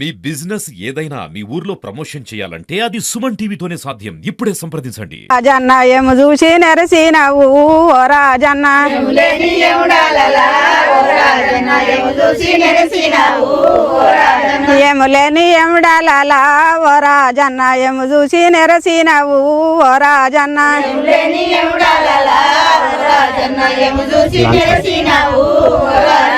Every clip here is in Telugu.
మీ బిజినెస్ ఏదైనా మీ ఊర్లో ప్రమోషన్ చేయాలంటే అది సుమన్ టీవీతోనే సాధ్యం. ఇప్పుడే సంప్రదించండి. రాజన్న ఏము చూసి నెరసినవు ఓ రాజన్న. ఏము లేని ఎముడాలలా ఓ రాజన్న. ఏము చూసి నెరసినవు ఓ రాజన్న.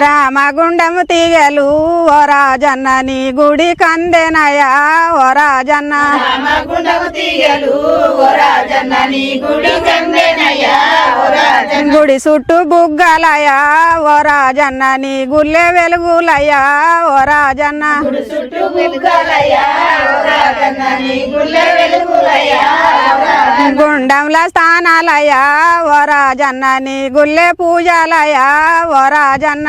రామగుండము తీగలు ఓ రాజన్న నీ గుడి కందెనయా ఓ రాజన్న. గుడి చుట్టూ బుగ్గలయా ఓ రాజన్న నీ గుల్లె వెలుగులయ్యా ఓ రాజన్న. గుండంల స్థానాలయా ఓ రాజన్న నీ గుల్లె పూజలయా ఓ రాజన్న.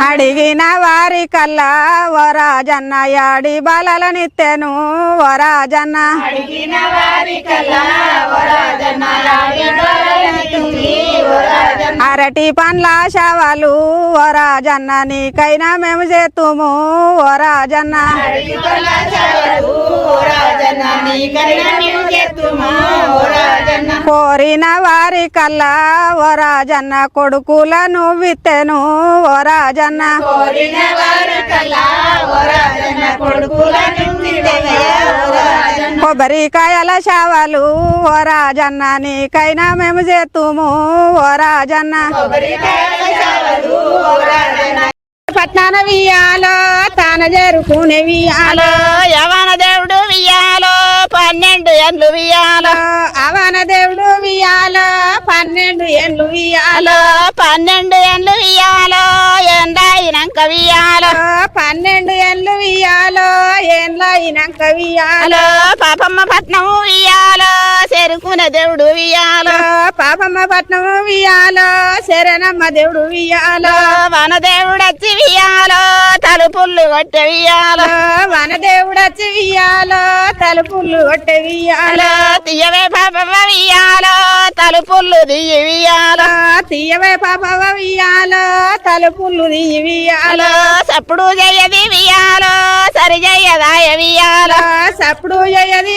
అడిగిన వారి కల్లా ఓ రాజన్న యాడి బలనిత్తెను ఓ రాజన్న. అరటి పండ్ల శవాలు ఓ రాజన్న నీకైనా మేము చేతుము ఓ రాజన్న. కోరిన వారి కల్లా ఓ రాజన్న కొడుకుల నువ్విత్తెను ఓ రాజన్న. కొబ్బరికాయల శవాలు ఓ రాజన్న నీకైనా మేము చేతుము ఓ రాజన్న పట్నాన వియ్యాలో తాన జరుకునే వియ్యాలో. యవన దేవుడు వియ్యాలో పన్నెండు ఎండ్లు వియ్యాలో. అవన దేవుడు వియ్యాలో పన్నెండు ఎండ్లు వియ్యాలో. పన్నెండు ఎండ్లు వియ్యాలో ఎండాయినాక వియ్యాలో. పన్నెండు ఎండ్లు వియ్యాలో ఏండ్ల అయినాక వియ్యాలో. పాపమ్మ పట్నం వియ్యాలో చెరుకునే దేవుడు వియ్యాలో. పాపమ్మ పట్నం వియ్యాలో శరణమ్మ దేవుడు వియ్యాలో. వన దేవుడు వచ్చి వియ్యాలో తలుపుళ్ళు కొట్టే వియ్యాలో. వనదేవుడు వచ్చి వియ్యాలో తలుపులు కొట్టే వియ్యాలో. తీయవే పాపమ్మ వియ్యాలో తలుపుళ్ళు దియ్యి వియ్యాలో. తీయవే పాపవ వియ్యాలో తలుపులు దియ్యి వియ్యాలో. సప్పుడు చెయ్యదాయ వియ్యాలో సప్పుడు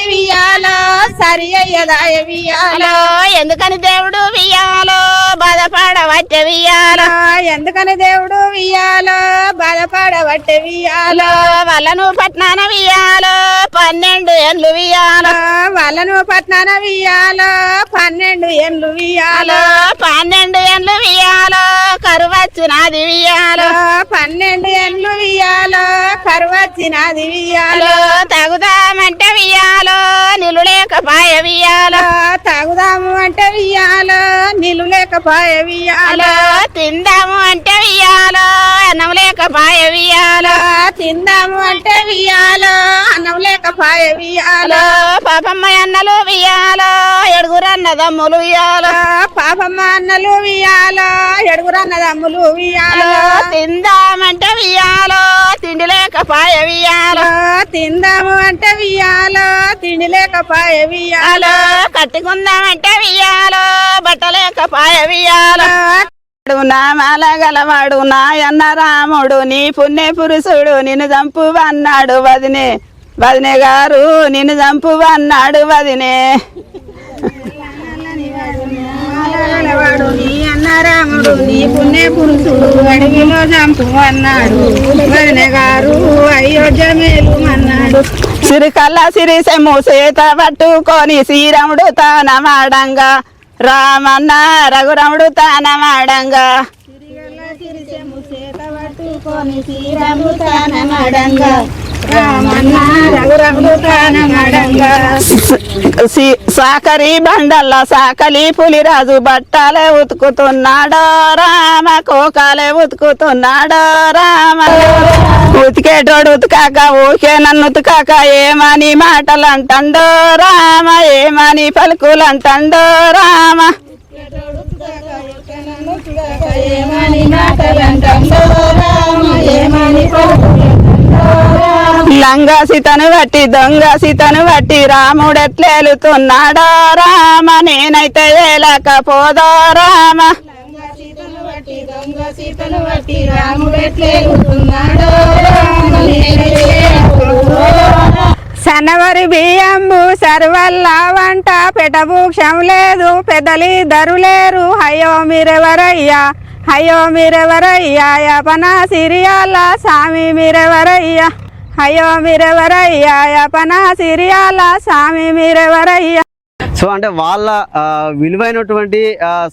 వియ్యాలో సరి అయ్యదాయ వియ్యాలో ఎందుకని దేవుడు వియ్యాలో? బాధపడవచ్చే వియ్యాలో ఎందుకని దేవుడు వియ్యాలో? బాధపడబట్టే వియ్యాలో వాళ్ళను పట్నాన వియ్యాలో? పన్నెండు ఎండ్లు వియ్యాలో? వాళ్ళను పట్నాన వియ్యాలో? పన్నెండు ఎండ్లు వియ్యాలో? పన్నెండు ఎండ్లు వియ్యాలో కరువచ్చునాది వియ్యాలో. పన్నెండు ఎండ్లు వియ్యాలో కరువచ్చినది వియ్యాలో. తగుదామంటే వియ్యాలో నిలు లేకపాయ వియ్యాలో. తాగుదాము అంటే వియ్యాలో నీళ్ళు లేకపాయ వియ్యాలో. తిందాము అంటే వియ్యాలో అన్నం లేకపాయ వియ్యాలో. తిందాము అంటే వియ్యాలో అన్నం లేకపాయ వియ్యాలో. పాపమ్మ అన్నలు వియ్యాలో ఎడుగురు అన్నదమ్ములు వియ్యాలో. పాపమ్మ అన్నలు వియ్యాలో ఎడుగురు అన్నదమ్ములు వియ్యాలో. తిందామంటే వియ్యాలో తిండి లేకపాయ వియ్యాలో. తిందాము అంటే వియ్యాలో తిండి లేకపాయ వియ్యాలో. కట్టుకుందామంటే వియ్యాలో బట్ట లేకపాయ వియ్యాలో. నా మాల గలవాడు నాయన్న రాముడు నీ పుణ్య పురుషుడు నిన్ను చంపు అన్నాడు వదినే. వదినే గారు నిన్ను చంపు అన్నాడు వదినే నీ పుణ్య పురుషుడు అడవిలో చంపు అన్నాడు వదిన గారు అయోధ్య మేలు అన్నాడు సిరికల్ల సిరిసెమ్ము సీత పట్టుకొని శ్రీరాముడు తానమాడంగా రామన్న రఘురాముడు తానమాడంగా. తిరిగల్ల తిరిసెము చేత పట్టుకొని శ్రీరాము తానమాడంగా. సాకరి బండల్ల సాకలి పులిరాజు బట్టలే ఉతుకుతున్నాడో? రామ కోకాలే ఉతుకుతున్నాడో? రామ ఉతికేటోడు ఉతకాక ఊకే నన్ను ఉతకాక ఏమని మాటలు అంటండో రామ ఏమని పలుకులు అంటండో రామ ఏమని మాటలంటండో రామ ఏమని పలుకులంటండో? రామ లంగా సీతను బట్టి దొంగ సీతను బట్టి రాముడు ఎట్లేలుతున్నాడో? రామ నేనైతే ఏలకపోదో రామ దొంగ సీతను బట్టి రామ సనవరి బియ్యంబు సర్వల్ల వంట పెటభూక్షం లేదు పెదలి ధరు లేరు అయ్యో మీరెవరయ్యా? అయ్యో మీరెవరయ్యా? యపన సిరియాల స్వామి మీరెవరయ్యా? అయ్యో మీరెవరయ్యా? యపన సిరియాల స్వామి మీరెవరయ్యా? సో అంటే వాళ్ళ విలువైనటువంటి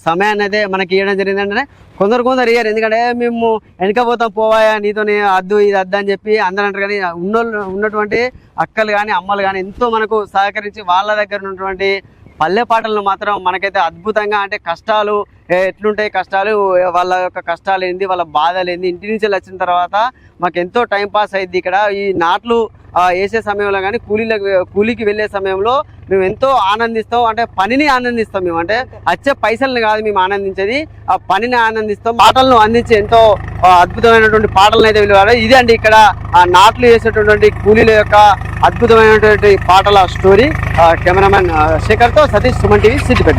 సమయాన్ని అయితే మనకి ఇవ్వడం జరిగింది అంటే కొందరు కొందరు ఇయ్యారు. ఎందుకంటే మేము వెనకపోతాం పోవాయా? నీతోనే అద్దు ఇది అద్దు అని చెప్పి అందరూ అంటారు. కానీ ఉన్నోళ్ళు ఉన్నటువంటి అక్కలు కానీ అమ్మలు కానీ ఎంతో మనకు సహకరించి వాళ్ళ దగ్గర ఉన్నటువంటి పల్లె పాటలను మాత్రం మనకైతే అద్భుతంగా అంటే కష్టాలు ఎట్లుంటాయి కష్టాలు? వాళ్ళ యొక్క కష్టాలు ఏంది? వాళ్ళ బాధలు ఏంది? ఇంటి నుంచి వచ్చిన తర్వాత మాకు ఎంతో టైం పాస్ అయింది ఇక్కడ. ఈ నాట్లు వేసే సమయంలో కానీ కూలీలకు కూలీకి వెళ్ళే సమయంలో మేము ఎంతో ఆనందిస్తాం. అంటే పనిని ఆనందిస్తాం మేము. అంటే వచ్చే పైసల్ని కాదు మేము ఆనందించేది. ఆ పనిని ఆనందిస్తాం. పాటలను అందించి ఎంతో అద్భుతమైనటువంటి పాటలను అయితే విలువ ఇది అండి ఇక్కడ ఆ నాట్లు వేసేటటువంటి కూలీల యొక్క అద్భుతమైనటువంటి పాటల స్టోరీ. కెమెరామెన్ శేఖర్తో సతీష్ సుమన్ టీవీ సిద్దిపేట.